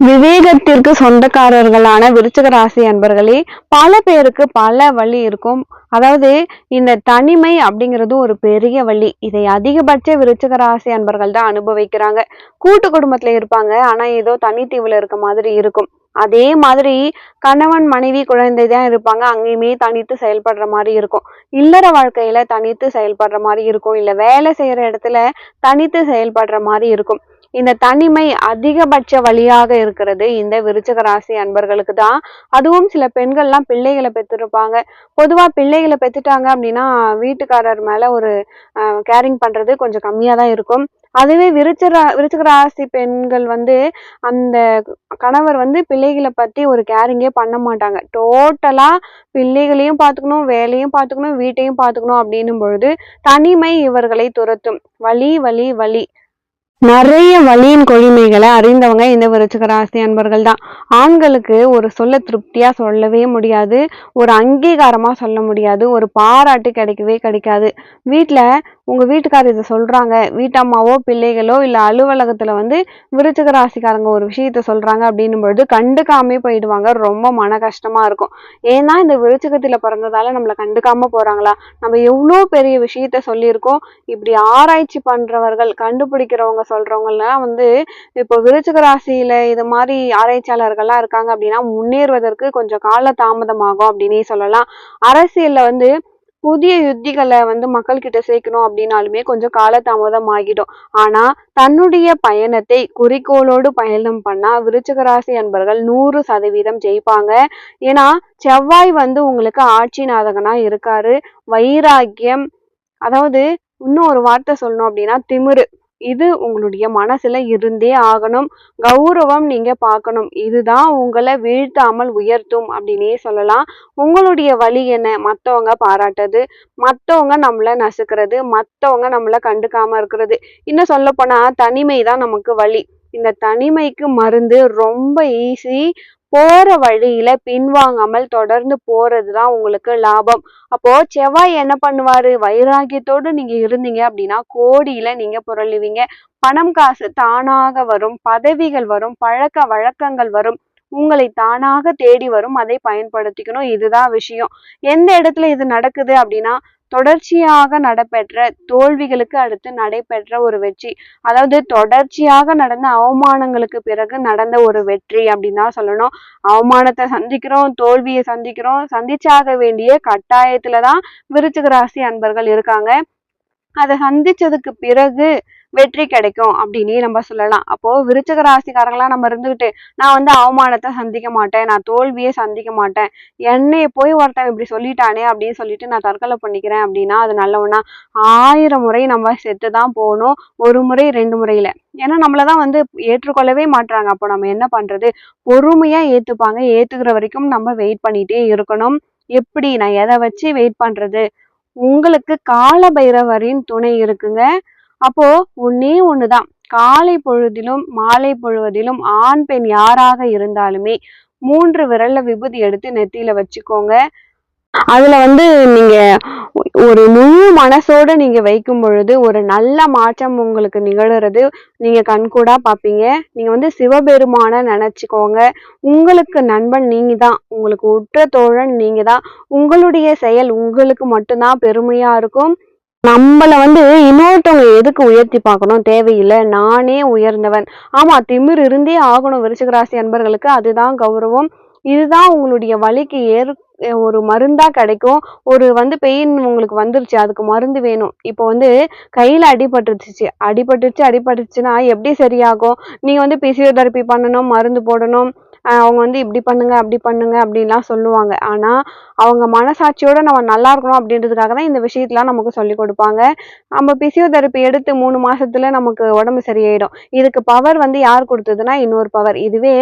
விவேகத்திற்கு சொந்தக்காரர்களான விருச்சிக ராசி அன்பர்களே பல பேருக்கு பல வழி இருக்கும். அதாவது இந்த தனிமை அப்படிங்கிறது ஒரு பெரிய வழி. இதை அதிகபட்ச விருச்சிக ராசி அன்பர்கள் தான் அனுபவிக்கிறாங்க. கூட்டு குடும்பத்துல இருப்பாங்க. ஆனா ஏதோ தனித்தீவுல இருக்க மாதிரி இருக்கும். அதே மாதிரி கணவன் மனைவி குழந்தை தான் இருப்பாங்க. அங்கேயுமே தனித்து செயல்படுற மாதிரி இருக்கும். இல்லற வாழ்க்கையில தனித்து செயல்படுற மாதிரி இருக்கும். இல்ல வேலை செய்யற இடத்துல தனித்து செயல்படுற மாதிரி இருக்கும். இந்த தனிமை அதிகபட்ச வழியாக இருக்கிறது. இந்த விருச்சக ராசி அன்பர்களுக்கு தான். அதுவும் சில பெண்கள்லாம் பிள்ளைகளை பெற்றிருப்பாங்க. பொதுவாக பிள்ளைகளை பெற்றுட்டாங்க அப்படின்னா வீட்டுக்காரர் மேலே ஒரு கேரிங் பண்ணுறது கொஞ்சம் கம்மியாக தான் இருக்கும். அதுவே விருச்சரா விருச்சக ராசி பெண்கள் வந்து அந்த கணவர் வந்து பிள்ளைகளை பற்றி ஒரு கேரிங்கே பண்ண மாட்டாங்க. டோட்டலாக பிள்ளைகளையும் பார்த்துக்கணும் வேலையும் பார்த்துக்கணும் வீட்டையும் பார்த்துக்கணும் அப்படின்னும் பொழுது தனிமை இவர்களை துரத்தும். வலி வலி வலி. நிறைய வலியின் கொழிமைகளை அறிந்தவங்க இந்த விருச்சிக ராசி அன்பர்கள் தான். ஆண்களுக்கு ஒரு சொல்ல திருப்தியா சொல்லவே முடியாது ஒரு அங்கீகாரமா சொல்ல முடியாது ஒரு பாராட்டு கிடைக்கவே கிடைக்காது. வீட்டுல உங்கள் வீட்டுக்காரர் இதை சொல்கிறாங்க வீட்டம்மாவோ பிள்ளைகளோ இல்லை அலுவலகத்தில் வந்து விருச்சிக ராசிக்காரங்க ஒரு விஷயத்த சொல்கிறாங்க அப்படின்னும் பொழுது கண்டுக்காமே போயிடுவாங்க. ரொம்ப மன கஷ்டமாக இருக்கும். ஏன்னா இந்த விருச்சிகத்தில் பிறந்ததால நம்மளை கண்டுக்காமல் போகிறாங்களா நம்ம எவ்வளோ பெரிய விஷயத்த சொல்லியிருக்கோம். இப்படி ஆராய்ச்சி பண்ணுறவர்கள் கண்டுபிடிக்கிறவங்க சொல்கிறவங்கலாம் வந்து இப்போ விருச்சிக ராசியில் இது மாதிரி ஆராய்ச்சியாளர்கள்லாம் இருக்காங்க அப்படின்னா முன்னேறுவதற்கு கொஞ்சம் கால தாமதமாகும் அப்படின்னே சொல்லலாம். அரசியலில் வந்து புதிய யுத்திகளை வந்து மக்கள் கிட்ட சேர்க்கணும் அப்படின்னாலுமே கொஞ்சம் காலதாமதம் ஆகிடும். ஆனா தன்னுடைய பயணத்தை குறிக்கோளோடு பயணம் பண்ணா விருச்சிக ராசி அன்பர்கள் நூறு சதவீதம் ஜெயிப்பாங்க. ஏன்னா செவ்வாய் வந்து உங்களுக்கு ஆட்சி நாதகனா இருக்காரு. வைராக்கியம் அதாவது இன்னும் ஒரு வார்த்தை சொல்லணும் அப்படின்னா திமிரு. இது உங்களுடைய மனசுல இருந்தே ஆகணும். கௌரவம் நீங்க பார்க்கணும். இதுதான் உங்களை வீழ்த்தாமல் உயர்த்தும் அப்படின்னே சொல்லலாம். உங்களுடைய வழி என்ன? மற்றவங்க பாராட்டுறது. மற்றவங்க நம்மளை நசுக்கிறது. மற்றவங்க நம்மளை கண்டுக்காம இருக்கிறது. இன்னும் சொல்ல போனா தனிமை தான் நமக்கு வழி. இந்த தனிமைக்கு மருந்து ரொம்ப ஈஸி போற வழியில பின்வாங்காமல் தொடர்ந்து போறதுதான் உங்களுக்கு லாபம். அப்போ செவ்வாய் என்ன பண்ணுவாரு? வைராகியத்தோடு நீங்க இருந்தீங்க அப்படின்னா கோடியில நீங்க புரளுவீங்க. பணம் காசு தானாக வரும் பதவிகள் வரும் பழக்க வழக்கங்கள் வரும். உங்களை தானாக தேடி வரும். அதை பயன்படுத்திக்கணும். இதுதான் விஷயம். எந்த இடத்துல இது நடக்குது அப்படின்னா தொடர்ச்சியாக நடைபெற்ற தோல்விகளுக்கு அடுத்து நடைபெற்ற ஒரு வெற்றி. அதாவது தொடர்ச்சியாக நடந்த அவமானங்களுக்கு பிறகு நடந்த ஒரு வெற்றி அப்படின்னு தான் சொல்லணும். அவமானத்தை சந்திக்கிறோம் தோல்வியை சந்திக்கிறோம். சந்திச்சாக வேண்டிய கட்டாயத்துல தான் விருச்சிக ராசி அன்பர்கள் இருக்காங்க. அதை சந்திச்சதுக்கு பிறகு வெற்றி கிடைக்கும் அப்படின்னு நம்ம சொல்லலாம். அப்போ விருச்சக ராசிக்காரங்களா நம்ம இருந்துகிட்டு நான் வந்து அவமானத்தை சந்திக்க மாட்டேன் நான் தோல்வியே சந்திக்க மாட்டேன் என்னைய போய் ஒருத்தன் இப்படி சொல்லிட்டானே அப்படின்னு சொல்லிட்டு நான் தற்கொலை பண்ணிக்கிறேன் அப்படின்னா அது நல்லவனா? ஆயிரம் முறை நம்ம செத்து தான் போகணும் ஒரு முறை ரெண்டு முறையில. ஏன்னா நம்மளதான் வந்து ஏற்றுக்கொள்ளவே மாட்டாங்க அப்போ நம்ம என்ன பண்றது? பொறுமையா ஏத்துப்பாங்க. ஏத்துக்கிற வரைக்கும் நம்ம வெயிட் பண்ணிட்டே இருக்கணும். எப்படி? நான் எதை வச்சு வெயிட் பண்றது? உங்களுக்கு கால பைரவரின் துணை இருக்குங்க. அப்போ ஒன்னே ஒண்ணுதான். காலை பொழுதிலும் மாலை பொழுவதிலும் ஆண் பெண் யாராக இருந்தாலுமே மூன்று விரல்ல விபூதி எடுத்து நெத்தியில வச்சுக்கோங்க. அதுல வந்து நீங்க ஒரு முழு மனசோட நீங்க வைக்கும் பொழுது ஒரு நல்ல மாற்றம் உங்களுக்கு நிகழ்கிறது நீங்க கண்கூடா பாப்பீங்க நீங்க வந்து சிவபெருமான நினைச்சுக்கோங்க. உங்களுக்கு நண்பன் நீங்க தான் உங்களுக்கு உற்ற தோழன் நீங்க தான் உங்களுடைய செயல் உங்களுக்கு மட்டும்தான் பெருமையா இருக்கும். நம்மளை வந்து இன்னொருத்தவங்க எதுக்கு உயர்த்தி பார்க்கணும்? தேவையில்லை. நானே உயர்ந்தவன். ஆமா திமிர் இருந்தே ஆகணும் விருச்சிகராசி அன்பர்களுக்கு. அதுதான் கௌரவம். இதுதான் உங்களுடைய வலிக்கு ஏற் ஒரு மருந்தா கிடைக்கும். ஒரு வந்து பெயின் உங்களுக்கு வந்துருச்சு. அதுக்கு மருந்து வேணும். இப்போ வந்து கையில அடிபட்டுருச்சு. அடிபட்டுருச்சு அடிபட்டுருச்சுன்னா எப்படி சரியாகும்? நீங்க வந்து பிசியோதெரப்பி பண்ணணும் மருந்து போடணும். அவங்க வந்து இப்படி பண்ணுங்க அப்படி பண்ணுங்க அப்படின்லாம் சொல்லுவாங்க. ஆனால் அவங்க மனசாட்சியோட நம்ம நல்லா இருக்கணும் அப்படின்றதுக்காக தான் இந்த விஷயத்தெலாம் நமக்கு சொல்லி கொடுப்பாங்க. நம்ம பிசியோதெரப்பி எடுத்து மூணு மாசத்துல நமக்கு உடம்பு சரியாயிடும். இதுக்கு பவர் வந்து யார் கொடுத்ததுன்னா இன்னொரு பவர் இதுவே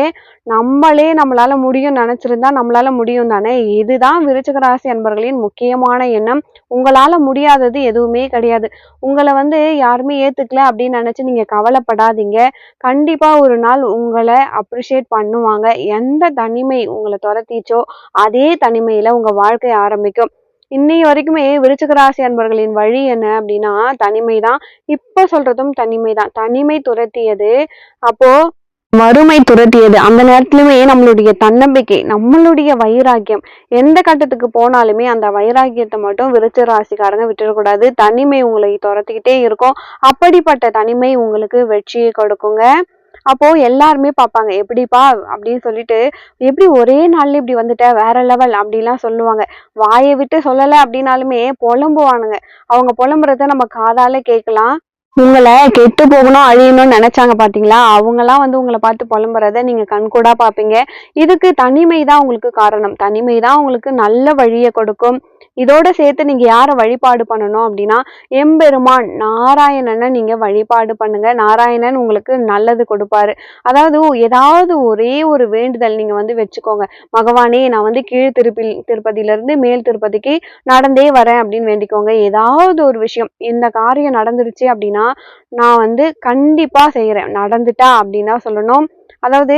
நம்மளே நம்மளால முடியும் நினைச்சிருந்தா நம்மளால முடியும் தானே? இதுதான் விருச்சிக ராசி அன்பர்களின் முக்கியமான எண்ணம். உங்களால முடியாதது எதுவுமே கிடையாது. உங்களை வந்து யாருமே ஏத்துக்கல அப்படின்னு நினைச்சு நீங்க கவலைப்படாதீங்க. கண்டிப்பா ஒரு நாள் உங்களை அப்ரிஷியேட் பண்ணுவாங்க. எந்த தனிமை உங்களை துரத்திச்சோ அதே தனிமையில உங்க வாழ்க்கை ஆரம்பிக்கும். இன்னைய வரைக்குமே விருச்சகராசி அன்பர்களின் வழி என்ன அப்படின்னா தனிமை தான் இப்போ சொல்றதும் தனிமை தான் தனிமை துரத்தியது அப்போ வறுமை துரத்தியது. அந்த நேரத்திலுமே நம்மளுடைய தன்னம்பிக்கை நம்மளுடைய வைராக்கியம். எந்த கட்டத்துக்கு போனாலுமே அந்த வைராக்கியத்தை மட்டும் விருச்ச ராசிக்காரங்க விட்டுறக்கூடாது. தனிமை உங்களை துரத்திக்கிட்டே இருக்கும். அப்படிப்பட்ட தனிமை உங்களுக்கு வெற்றியை கொடுக்குங்க. அப்போ எல்லாருமே பார்ப்பாங்க எப்படிப்பா? அப்படின்னு சொல்லிட்டு எப்படி ஒரே நாள்ல இப்படி வந்துட்ட? வேற லெவல் அப்படிலாம் சொல்லுவாங்க. வாயை விட்டு சொல்லலை அப்படின்னாலுமே புலம்புவானுங்க. அவங்க புலம்புறத நம்ம காதால கேட்கலாம். உங்களை கெட்டு போகணும் அழியணும்னு நினைச்சாங்க பாத்தீங்களா? அவங்கெல்லாம் வந்து உங்களை பார்த்து புலம்புறத நீங்க கண்கூடா பார்ப்பீங்க. இதுக்கு தனிமை தான் உங்களுக்கு காரணம். தனிமை தான் உங்களுக்கு நல்ல வழியை கொடுக்கும். இதோட சேர்த்து நீங்க யாரை வழிபாடு பண்ணணும் அப்படின்னா எம்பெருமான் நாராயணனை நீங்க வழிபாடு பண்ணுங்க. நாராயணன் உங்களுக்கு நல்லது கொடுப்பாரு. அதாவது ஏதாவது ஒரே ஒரு வேண்டுதல் நீங்க வந்து வச்சுக்கோங்க. பகவானே நான் வந்து கீழ் திருப்பி திருப்பதியிலிருந்து மேல் திருப்பதிக்கு நடந்தே வரேன் அப்படின்னு வேண்டிக்கோங்க. ஏதாவது ஒரு விஷயம் இந்த காரியம் நடந்துருச்சு அப்படின்னா நான் வந்து கண்டிப்பா செய்யறேன் நடந்துட்டா அப்படின்னு தான் சொல்லணும். அதாவது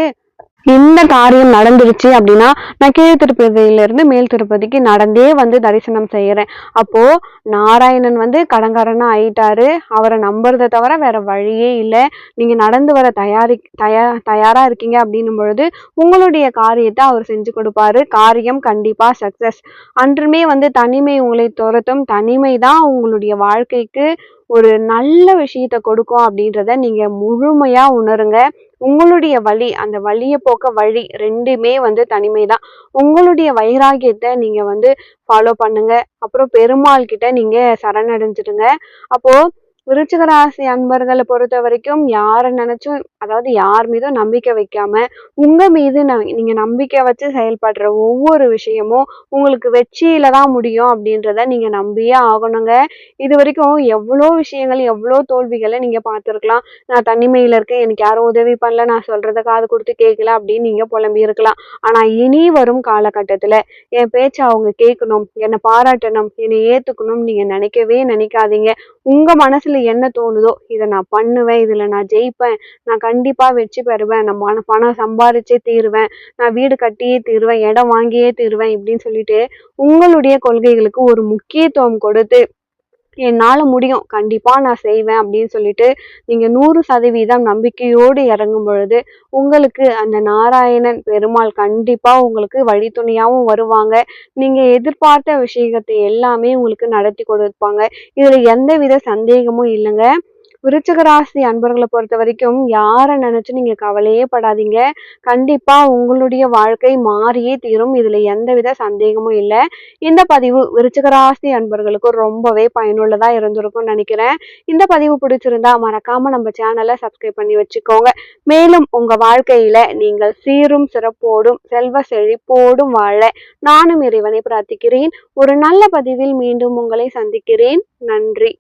இந்த காரியம் நடந்துருச்சு அப்படின்னா நான் கீழ் திருப்பதியிலிருந்து மேல் திருப்பதிக்கு நடந்தே வந்து தரிசனம் செய்கிறேன் அப்போது நாராயணன் வந்து கடங்காரனாக ஆயிட்டாரு. அவரை நம்புறதை தவிர வேற வழியே இல்லை. நீங்கள் நடந்து வர தயாரி தயா தயாராக இருக்கீங்க அப்படின்னும் பொழுது உங்களுடைய காரியத்தை அவர் செஞ்சு கொடுப்பாரு. காரியம் கண்டிப்பாக சக்ஸஸ் அன்றுமே வந்து தனிமை உங்களை துரத்தும். தனிமை தான் உங்களுடைய வாழ்க்கைக்கு ஒரு நல்ல விஷயத்த கொடுக்கும் அப்படின்றத நீங்கள் முழுமையாக உணருங்க. உங்களுடைய வழி அந்த வழியை போக்க வழி ரெண்டுமே வந்து தனிமை தான் உங்களுடைய வைராகியத்தை நீங்கள் வந்து ஃபாலோ பண்ணுங்க. அப்புறம் பெருமாள் கிட்ட நீங்கள் சரணடைஞ்சிடுங்க. அப்போது விருச்சிக ராசி அன்பர்களை பொறுத்த வரைக்கும் யாரை நினைச்சும் அதாவது யார் மீதும் நம்பிக்கை வைக்காம உங்க மீது நீங்க நம்பிக்கை வச்சு செயல்படுற ஒவ்வொரு விஷயமும் உங்களுக்கு வெற்றியில தான் முடியும் அப்படின்றத நீங்க நம்பியே ஆகணுங்க. இது வரைக்கும் எவ்வளோ விஷயங்கள் எவ்வளோ தோல்விகளை நீங்க பார்த்துருக்கலாம். நான் தனிமையில இருக்கேன் எனக்கு யாரும் உதவி பண்ணல நான் சொல்றத காது கொடுத்து கேட்கல அப்படின்னு நீங்க புலம்பி இருக்கலாம். ஆனா இனி வரும் காலகட்டத்துல என் பேச்சை அவங்க கேட்கணும் என்னை பாராட்டணும் என்னை ஏத்துக்கணும் நீங்க நினைக்கவே நினைக்காதீங்க. உங்க மனசுல என்ன தோணுதோ இதை நான் பண்ணுவேன் இதுல நான் ஜெயிப்பேன் நான் கண்டிப்பா வெற்றி பெறுவேன் நான் பணம் சம்பாரிச்சே தீருவேன் நான் வீடு கட்டியே தீருவேன் இடம் வாங்கியே தீருவேன் இப்படின்னு சொல்லிட்டு உங்களுடைய கொள்கைகளுக்கு ஒரு முக்கியத்துவம் கொடுத்து என்னால் முடியும். கண்டிப்பாக நான் செய்வேன் அப்படின்னு சொல்லிட்டு நீங்கள் நூறு சதவீதம் நம்பிக்கையோடு இறங்கும் பொழுது உங்களுக்கு அந்த நாராயணன் பெருமாள் கண்டிப்பாக உங்களுக்கு வழித்துணையாகவும் வருவாங்க. நீங்கள் எதிர்பார்த்த விஷயத்தை எல்லாமே உங்களுக்கு நடத்தி கொடுப்பாங்க. இதில் எந்தவித சந்தேகமும் இல்லைங்க. விருச்சகராசி அன்பர்களை பொறுத்த வரைக்கும் யாரை நினைச்சு நீங்க கவலையே படாதீங்க. கண்டிப்பா உங்களுடைய வாழ்க்கை மாறியே தீரும். இதுல எந்தவித சந்தேகமும் இல்லை. இந்த பதிவு விருச்சகராசி அன்பர்களுக்கு ரொம்பவே பயனுள்ளதா இருந்திருக்கும்னு நினைக்கிறேன். இந்த பதிவு பிடிச்சிருந்தா மறக்காம நம்ம சேனலை சப்ஸ்கிரைப் பண்ணி வச்சுக்கோங்க. மேலும் உங்க வாழ்க்கையில நீங்கள் சீரும் சிறப்போடும் செல்வ செழிப்போடும் வாழ நானும் இறைவனை பிரார்த்திக்கிறேன். ஒரு நல்ல பதிவில் மீண்டும் உங்களை சந்திக்கிறேன். நன்றி.